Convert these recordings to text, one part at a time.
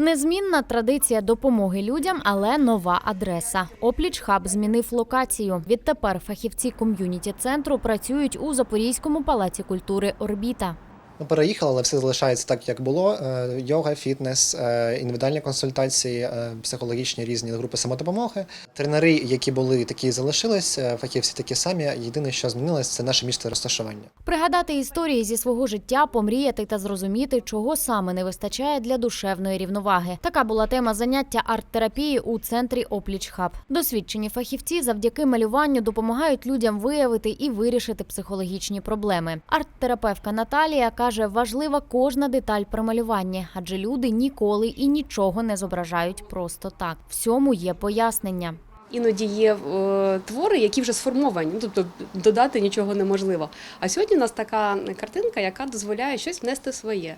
Незмінна традиція допомоги людям, але нова адреса. Опліч хаб змінив локацію. Відтепер фахівці ком'юніті центру працюють у Запорізькому палаці культури Орбіта. Ми переїхали, але все залишається так, як було. Е, Йога, фітнес, е, індивідуальні консультації, е, психологічні різні групи самодопомоги. Тренери, які були, такі залишились, фахівці такі самі. Єдине, що змінилось, це наше місце розташування. Пригадати історії зі свого життя, помріяти та зрозуміти, чого саме не вистачає для душевної рівноваги. Така була тема заняття арт-терапії у центрі Опліч Хаб. Досвідчені фахівці завдяки малюванню допомагають людям виявити і вирішити психологічні проблеми. Арт-терапевтка Наталія каже, важлива кожна деталь при малюванні, адже люди ніколи і нічого не зображають просто так. Всьому є пояснення. Іноді є е, твори, які вже сформовані, ну, тобто додати нічого неможливо. А сьогодні у нас така картинка, яка дозволяє щось внести своє.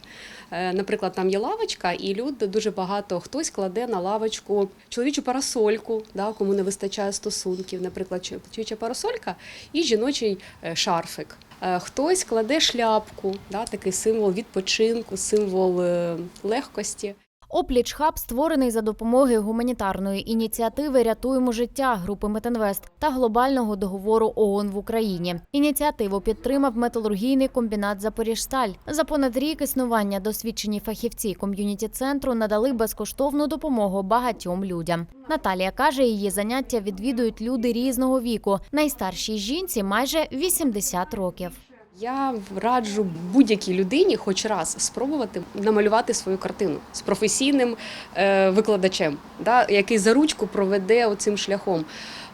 Е, наприклад, там є лавочка, і люди дуже багато хтось кладе на лавочку чоловічу парасольку, да, кому не вистачає стосунків, наприклад, чоловіча парасолька і жіночий е, шарфик. Е, Хтось кладе шляпку, да, такий символ відпочинку, символ е, легкості. Опліч хаб створений за допомоги гуманітарної ініціативи Рятуємо життя групи Метинвест та глобального договору ООН в Україні. Ініціативу підтримав металургійний комбінат Запоріжсталь. За понад рік існування досвідчені фахівці ком'юніті центру надали безкоштовну допомогу багатьом людям. Наталія каже, її заняття відвідують люди різного віку. Найстаршій жінці майже 80 років. Я раджу будь-якій людині хоч раз спробувати намалювати свою картину з професійним е, викладачем, да, який за ручку проведе оцим шляхом.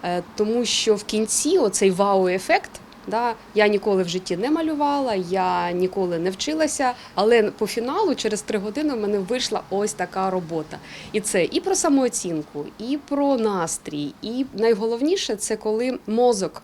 Е, тому що в кінці оцей вау-ефект. Да, я ніколи в житті не малювала, я ніколи не вчилася, але по фіналу через три години в мене вийшла ось така робота. І це і про самооцінку, і про настрій, і найголовніше це коли мозок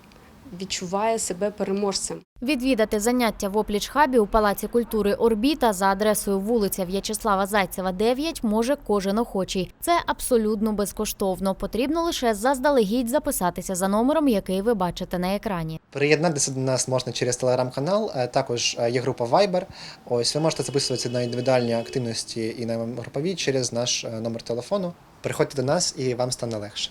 відчуває себе переможцем. Відвідати заняття в опліч-хабі у Палаці культури Орбіта за адресою вулиця В'ячеслава Зайцева, 9 може кожен охочий. Це абсолютно безкоштовно. Потрібно лише заздалегідь записатися за номером, який ви бачите на екрані. Приєднатися до нас можна через телеграм-канал. е, Також е, є група Viber. Ось ви можете записуватися на індивідуальні активності і на групові через наш е, номер телефону. Приходьте до нас і вам стане легше.